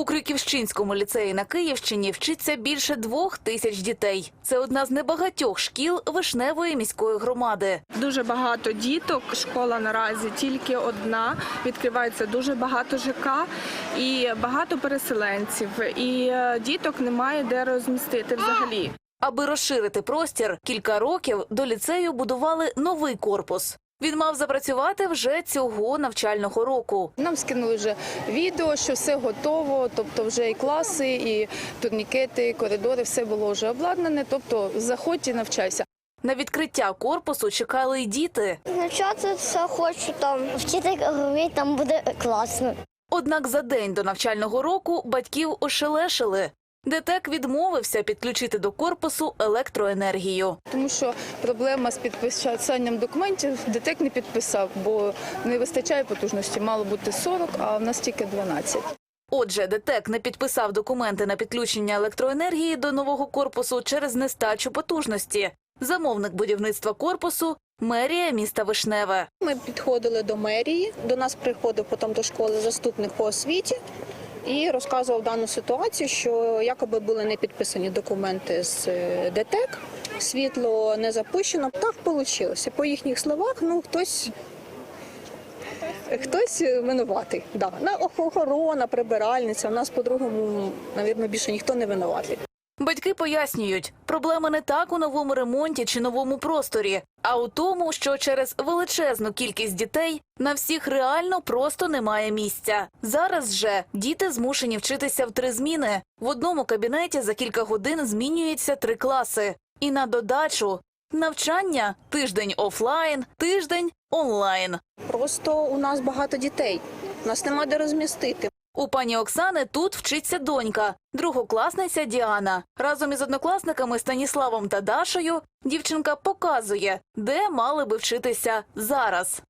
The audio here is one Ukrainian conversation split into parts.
У Криківщинському ліцеї на Київщині вчиться більше двох тисяч дітей. Це одна з небагатьох шкіл Вишневої міської громади. Дуже багато діток. Школа наразі тільки одна. Відкривається дуже багато ЖК і багато переселенців. І е, діток немає де розмістити взагалі. Аби розширити простір, кілька років до ліцею будували новий корпус. Він мав запрацювати вже цього навчального року. Нам скинули вже відео, що все готово, тобто вже і класи, і турнікети, і коридори, все було вже обладнане. Тобто заходь і навчайся. На відкриття корпусу чекали й діти. Навчати все хочу там. Вчитель говорить, там буде класно. Однак за день до навчального року батьків ошелешили. ДТЕК відмовився підключити до корпусу електроенергію. Тому що проблема з підписанням документів ДТЕК не підписав, бо не вистачає потужності. Мало бути 40, а в нас тільки 12. Отже, ДТЕК не підписав документи на підключення електроенергії до нового корпусу через нестачу потужності. Замовник будівництва корпусу мерія міста Вишневе. Ми підходили до мерії. До нас приходив потім до школи заступник по освіті і розказував дану ситуацію, що якоби були не підписані документи з е, ДТЕК, світло не запущено. Так вийшло. По їхніх словах, ну хтось. Хтось винуватий. Да. Охорона, прибиральниця. У нас по-другому, мабуть, більше ніхто не винуватий. Батьки пояснюють, проблема не так у новому ремонті чи новому просторі, а у тому, що через величезну кількість дітей на всіх реально просто немає місця. Зараз же діти змушені вчитися в три зміни. В одному кабінеті за кілька годин змінюється три класи. І на додачу навчання тиждень офлайн, тиждень онлайн. Просто у нас багато дітей. Нас нема де розмістити. У пані Оксани тут вчиться донька, другокласниця Діана. Разом із однокласниками Станіславом та Дашою дівчинка показує, де мали би вчитися зараз.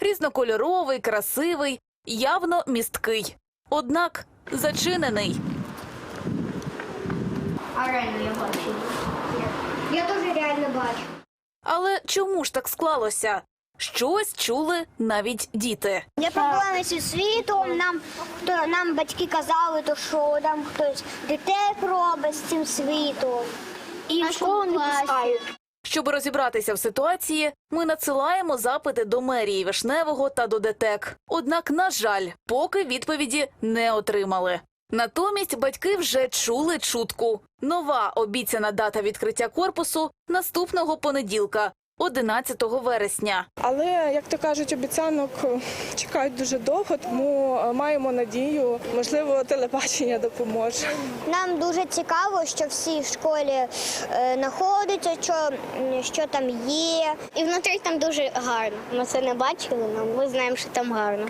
Різнокольоровий, красивий, явно місткий. Однак зачинений. А реально я. Теж реально бачу. Але чому ж так склалося? Щось чули навіть діти. Є проблеми зі світом. Нам хто нам батьки казали, то що там хтось ДТЕК робить з цим світом. І в школу не пускають. Щоб розібратися в ситуації, ми надсилаємо запити до мерії Вишневого та до ДТЕК. Однак, на жаль, поки відповіді не отримали. Натомість батьки вже чули чутку. Нова обіцяна дата відкриття корпусу наступного понеділка, 11 вересня. Але як то кажуть, обіцянок чекають дуже довго, тому е, маємо надію, можливо, телебачення допоможе. Нам дуже цікаво, що всі в школі е, знаходяться, що, що там є. І внутрі там дуже гарно. Ми це не бачили, але ми знаємо, що там гарно.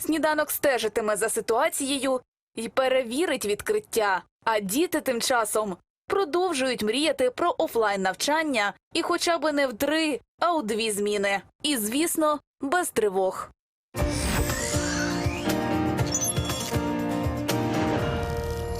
Сніданок стежитиме за ситуацією і перевірить відкриття. А діти тим часом продовжують мріяти про офлайн навчання і хоча б не в три, а у дві зміни. І звісно, без тривог.